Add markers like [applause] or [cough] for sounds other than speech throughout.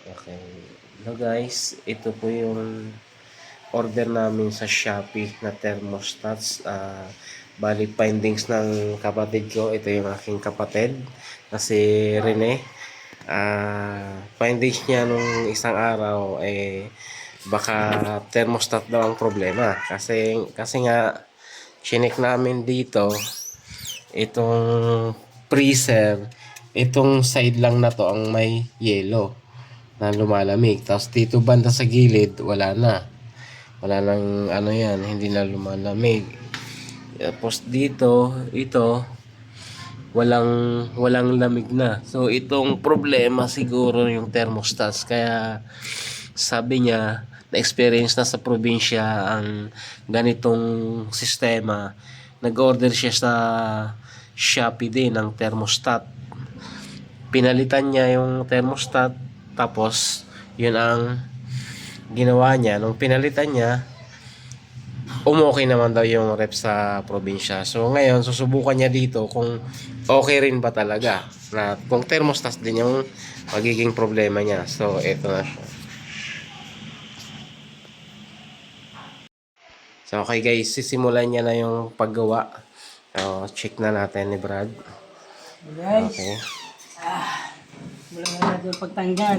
Okay. Hello guys, ito po yung order namin sa Shopee na thermostats. Ah, bali findings ng kapatid ko. Ito yung aking kapatid na si Rene. Ah, findings niya nung isang araw eh baka thermostat daw ang problema kasi kasi nga chinik namin dito itong freezer itong side lang na to ang may yellow na lumalamig. Tapos dito banda sa gilid, wala na. Wala nang ano yan, hindi na lumalamig. Tapos dito, ito, walang walang lamig na. So itong problema siguro yung thermostats. Kaya sabi niya, na-experience na sa probinsya ang ganitong sistema. Nag-order siya sa Shopee din ng thermostat pinalitan niya yung thermostat tapos yun ang ginawa niya. Nung pinalitan niya umokay naman daw yung rep sa probinsya. So ngayon susubukan niya dito kung okay rin ba talaga na kung thermostat din yung magiging problema niya. So eto na siya. So okay guys sisimulan niya na yung paggawa. So check na natin ni Brad. Guys, okay wala na pagtanggal.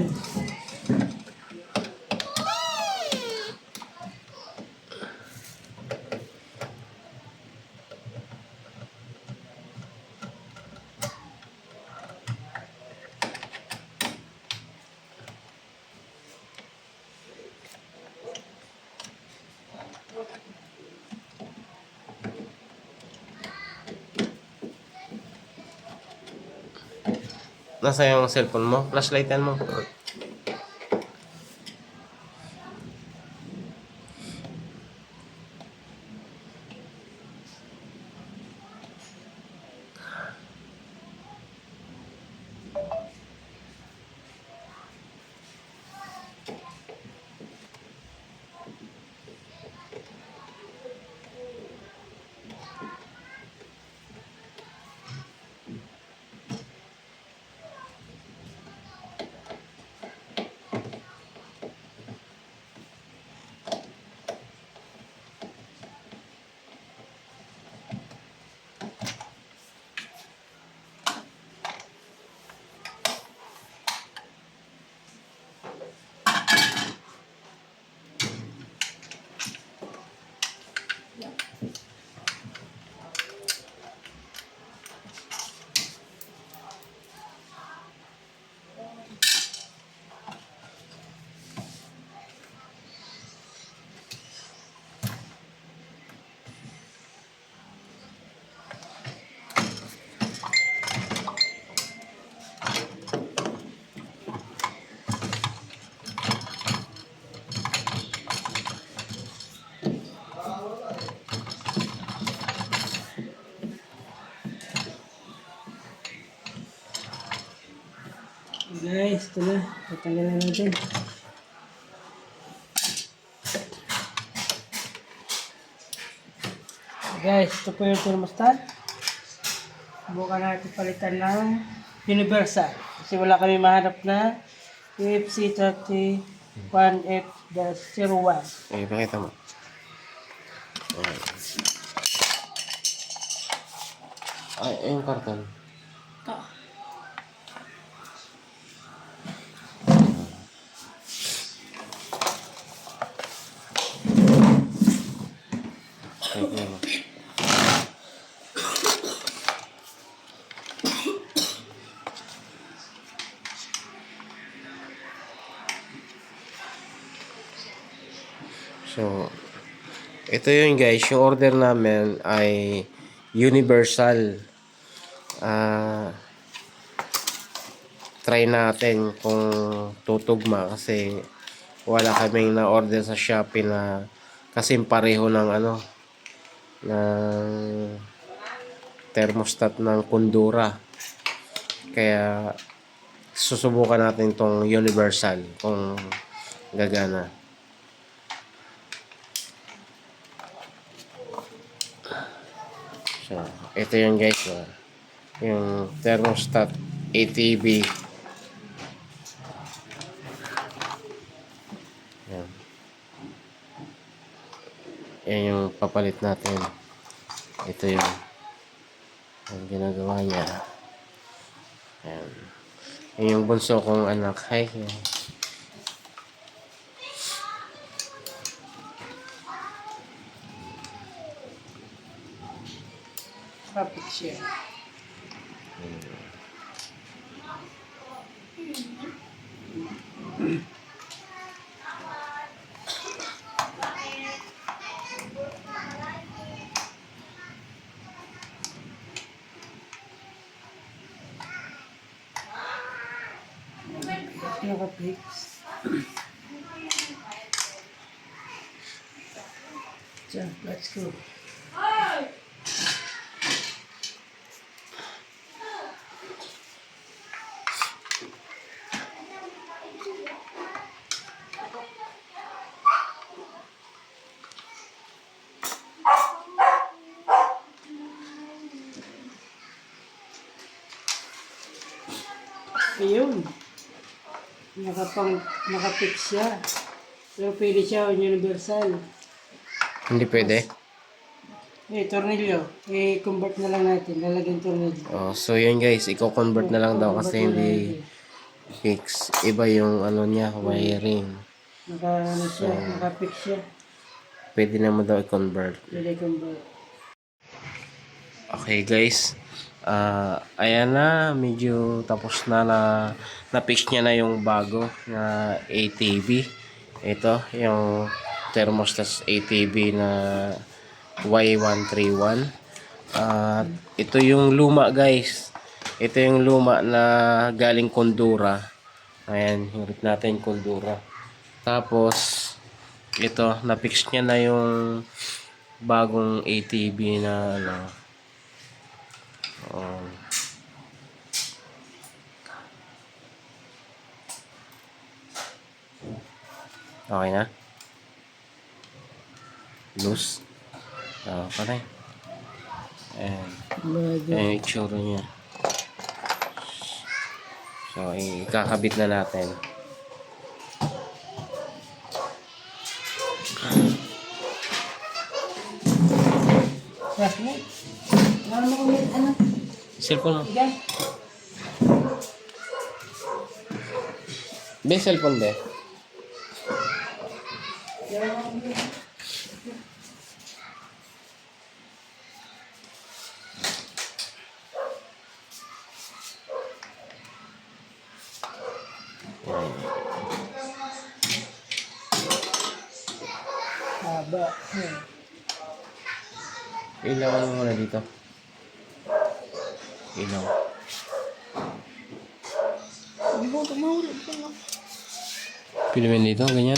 Nasa yung cellphone mo? Flashlightan mo. Guys, ito na. Patanggal na natin. Guys, ito po yung thermostat. Subukan natin palitan ng universal. Kasi wala kami mahanap na UFC 31F-01. Eh, pakita mo. Ay, ay, yung karton. Ito. Ay, ay, ay. So, ito yun guys, yung order namin ay universal. Ah, try natin kung tutugma kasi wala kaming na order sa Shopee na kasi pareho ng ano ng thermostat ng Kundura. Kaya susubukan natin tong universal kung gagana. So, ito yung guys, oh. yung thermostat ATV Yan. Yan yung papalit natin. Ito yung ang ginagawa niya. Yan. Yan yung bunso kong anak. Hi. Yan. Kapit siya. Nakapix. So, let's go. Ayun. Nakapang, nakapix siya. Pero pwede siya universal. Hindi pwede. Eh, tornilyo. Eh, convert na lang natin. Lalagyan tornilyo. Oh, so yun guys, i-convert na lang daw kasi hindi fix. Iba yung ano niya, wiring. Naka, ano siya, nakapix siya. Pwede naman daw i-convert. Pwede convert. Okay guys. Ah, ayan na, medyo tapos na na na-fix niya na yung bago na ATV. Ito, yung thermostat ATV na Y131. At ito yung luma guys. Ito yung luma na galing Kondura. Ayan, hirit natin Kondura. Tapos, ito, na-fix niya na yung bagong ATV na ano, Um, okay na? Loose? Ah, okay. Ayan. Bago. Ayan yung itsura niya. So, ikakabit na natin. Flashlight. Ano mo kumit, ano? Cellphone mo. Yan. Be, cellphone be. Haba. Yan. Ilaw mo Hindi ka na. Pilimin dito, ganyan.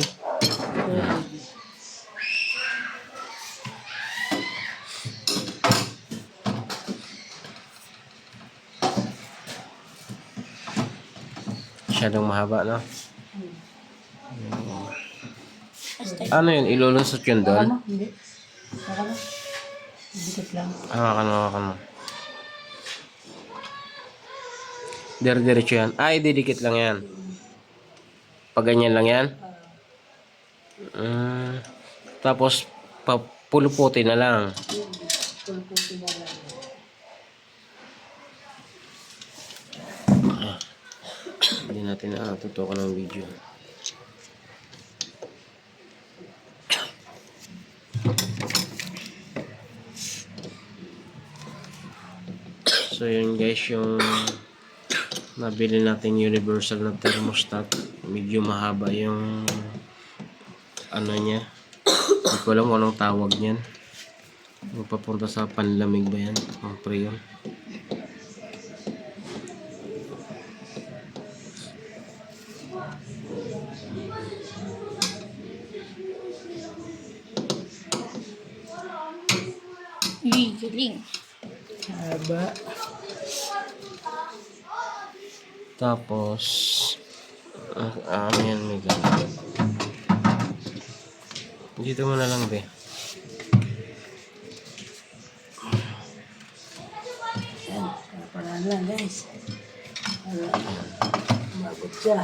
Masyadong mahaba, no? Ano yun? Ilulusot yun doon? mo? Hindi. Baka mo? Dikit lang. Hawakan mo, hawakan mo. Dire-diretso yan. Ay, didikit lang yan. Pag ganyan lang yan? Mm, tapos, papuluputi na lang. Pulputi na lang. Hindi natin nakatutukan ng video. So yun guys yung nabili natin universal na thermostat. Medyo mahaba yung ano niya. Hindi ko alam kung anong tawag niyan. Papunta sa panlamig ba yan? Ang preyon. Gigiling. Haba. Tapos, ah, ano yan, may ganun. Dito mo na lang, be. Yan. Kapalaan lang guys. Para magot siya.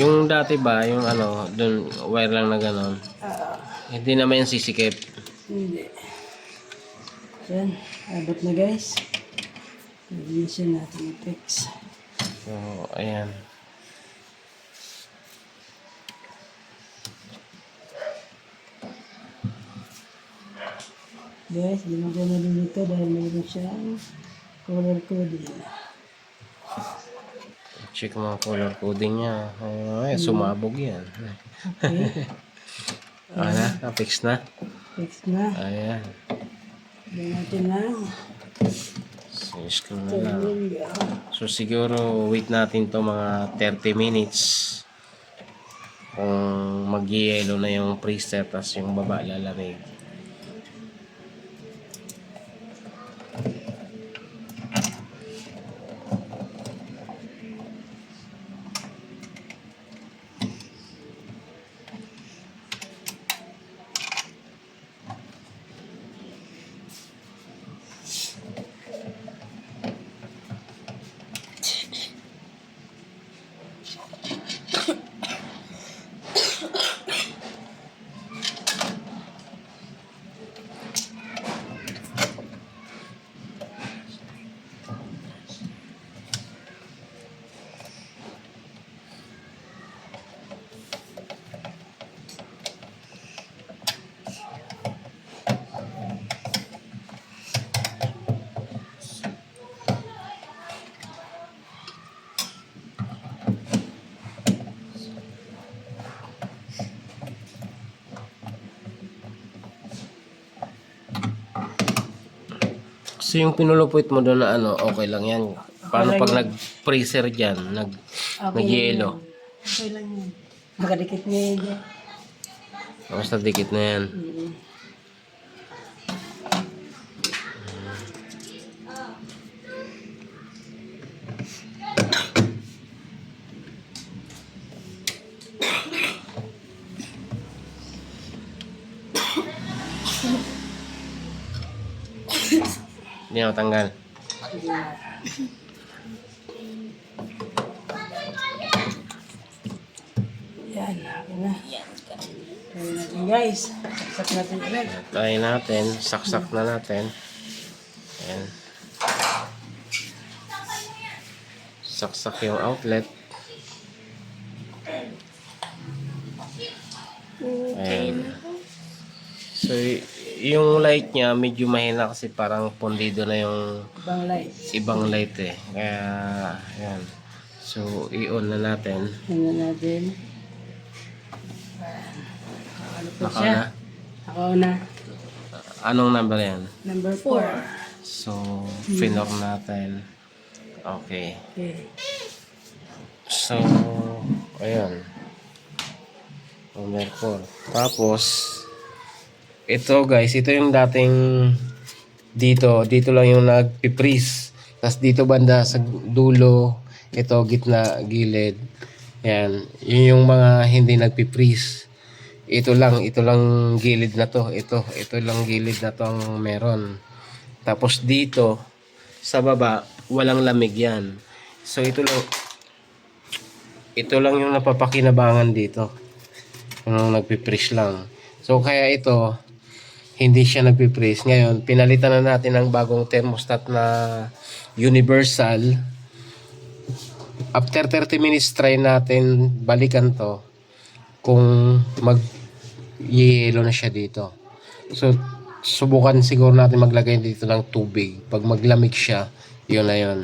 Yung dati ba, yung ano, dun, wire lang na gano'n. Ah, Hindi naman yan sisikip. hindi. Yan, abot na guys. Linisin natin yung fix. So, ayan. Guys, di mo na dito dahil mayroon siyang color coding. Check mga color coding niya. Ay, sumabog yan. Okay, [laughs] Ah, na, fix na. fix na. Ayan. Lagyan natin ng Sis ko na lang. tuloy. So siguro wait natin to mga 30 minutes kung mag-yellow na yung preset tas yung baba lalamig. So yung pinulupit mo doon na ano, okay lang yan. Paano Okay lang pag nag-freezer dyan, nag, nag-yellow? Okay lang yan. Makadikit niya yun. Basta dikit na yan. Mm. Hindi. Sige na. Yan, okay na. Natin guys. Saksak natin ulit. Natin, saksak na natin. Ayan. Saksak yung outlet. Yung light niya medyo mahina kasi parang pundido na yung Ibang light. ibang light eh. Kaya, ayan. So, i-on na natin. Tingnan natin. Ano po Naka siya? na. Ako na. Anong number yan? Number 4. So, finor natin. Okay. Okay. So, ayan. Number 4. Tapos, ito guys, ito yung dating dito. Dito lang yung nagpipris. Tapos dito banda sa dulo, ito gitna, gilid. Yan. Yun yung mga hindi nagpipris. Ito lang, ito lang gilid na to. Ito, ito lang gilid na to ang meron. Tapos dito, sa baba, walang lamig yan. So ito lang, ito lang yung napapakinabangan dito. Yung nagpiprease lang. So kaya ito, hindi siya nagpiprease. Ngayon, pinalitan na natin ng bagong thermostat na universal. After 30 minutes, try natin balikan to kung mag yelo na siya dito. So, subukan siguro natin maglagay dito ng tubig. Pag maglamig siya, yun na yun.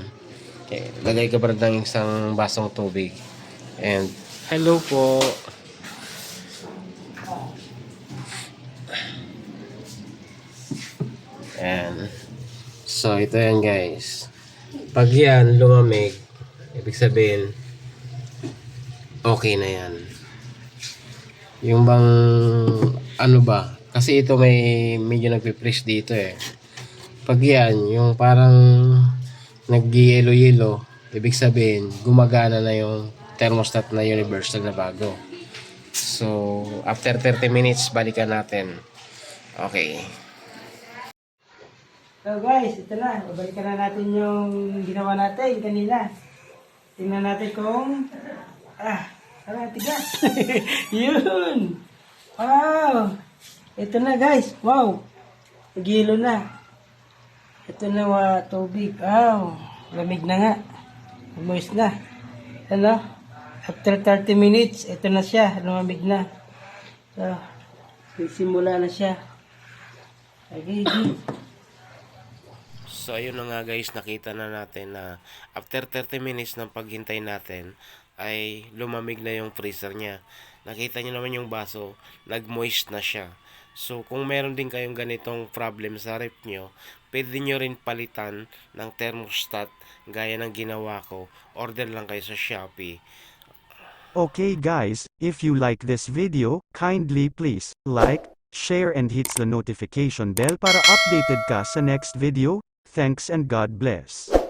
Okay, lagay ka pa ng isang basong tubig. And, hello po. And, so ito yan guys. Pag yan lumamig, ibig sabihin, okay na yan. Yung bang, ano ba, kasi ito may medyo nagpiprease dito eh. Pag yan, yung parang nag-yelo-yelo, ibig sabihin, gumagana na yung thermostat na universal na bago. So, after 30 minutes, balikan natin. Okay. So guys, ito na. Babalikan na natin yung ginawa natin kanina. Tingnan natin kung ah, Tara, tigas. [laughs] Yun. Wow. Ito na guys. Wow. Nagilo na. Ito na wa tubig. Wow. Lamig na nga. Moist na. Ano? After 30 minutes, ito na siya. Lumamig na. So, simula na siya. Okay. So ayun na nga guys, nakita na natin na after 30 minutes ng paghintay natin ay lumamig na yung freezer niya. Nakita niyo naman yung baso, nag-moist na siya. So kung meron din kayong ganitong problem sa rep nyo, pwede nyo rin palitan ng thermostat gaya ng ginawa ko. Order lang kayo sa Shopee. Okay guys, if you like this video, kindly please, like, share and hit the notification bell para updated ka sa next video. Thanks and God bless.